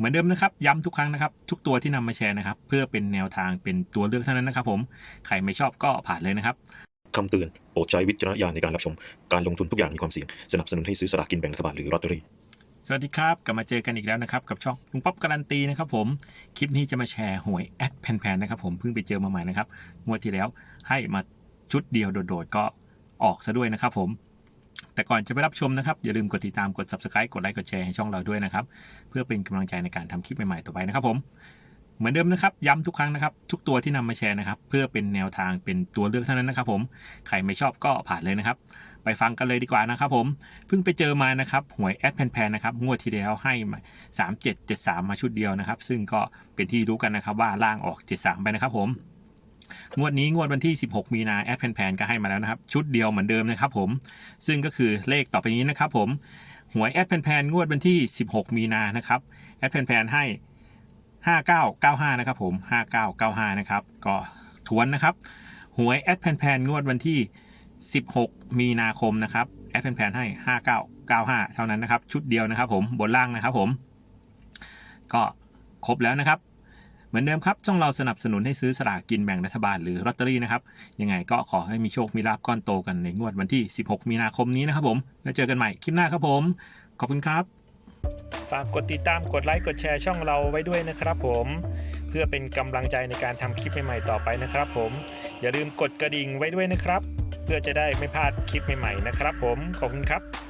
เหมือนเดิมนะครับย้ำทุกครั้งนะครับ ทุกตัวที่นำมาแชร์นะครับ เพื่อเป็นแนวทางเป็นตัวเลือกเท่านั้นนะครับ ผมใครไม่ชอบก็ผ่านเลยนะครับคำเตือนโปรดใช้วิจารณญาณในการรับชม การลงทุนทุกอย่างมีความเสี่ยง สนับสนุนให้ซื้อสลากกินแบ่งรัฐบาลหรือลอตเตอรี่สวัสดีครับ กลับมาเจอกันอีกแล้วนะครับกับช่องลุงป๊อปการันตีนะครับผม คลิปนี้จะมาแชร์หวยแอดแพนๆนะครับผมเพิ่งไปเจอมาใหม่นะครับงวดที่แล้วให้มาชุดเดียวโดดๆก็ออกซะด้วยนะครับผม แต่ก่อนจะไปรับชมนะครับ อย่าลืมกดติดตามกด subscribe กดไลค์กดแชร์ให้ช่องเราด้วยนะครับ เพื่อเป็นกำลังใจในการทำคลิปใหม่ๆต่อไปนะครับผมเหมือนเดิมนะครับ ย้ำทุกครั้งนะครับ ทุกตัวที่นำมาแชร์นะครับ เพื่อเป็นแนวทางเป็นตัวเลือกเท่านั้นนะครับ ผมใครไม่ชอบก็ผ่านเลยนะครับ ไปฟังกันเลยดีกว่านะครับผมเพิ่งไปเจอมานะครับหวยแอดแพนๆนะครับงวดที่แล้วให้มา3 7 7 3 มาชุดเดียวนะครับ ซึ่งก็เป็นที่รู้กันนะครับว่าล่างออก 73 ไปนะครับผม งวดนี้งวดวันที่ 16 มีนาแอดแพนๆก็ให้มาแล้วนะครับ ชุดเดียวเหมือนเดิมนะครับผม ซึ่งก็คือเลขต่อไปนี้นะครับผมหวยแอดแพนๆงวดวันที่ 16 มีนานะครับแอดแพนๆให้ 5995 นะครับผม 5995 นะครับก็ทวนนะครับหวยแอดแพนๆงวดวันที่ 16 มีนาคมนะครับแอดแพนๆให้ 5995 เท่านั้นนะครับ ชุดเดียวนะครับ ผมบนล่างนะครับ ผม ก็ครบแล้วนะครับ เหมือนเดิมครับ ช่องเราสนับสนุนให้ซื้อสลากกินแบ่งรัฐบาลหรือลอตเตอรี่นะครับยังไงก็ขอให้มีโชคมีลาบก้อนโตกันในงวดวันที่ 16 มีนาคมนี้นะครับผมแล้วเจอกันใหม่คลิปหน้าครับผม ขอบคุณครับฝากกดติดตามกดไลค์กดแชร์ช่องเราไว้ด้วยนะครับผมเพื่อเป็นกำลังใจในการทำคลิปใหม่ๆต่อไปนะครับ ผมอย่าลืมกดกระดิ่งไว้ด้วยนะครับ เพื่อจะได้ไม่พลาดคลิปใหม่ๆนะครับ ผมขอบคุณครับ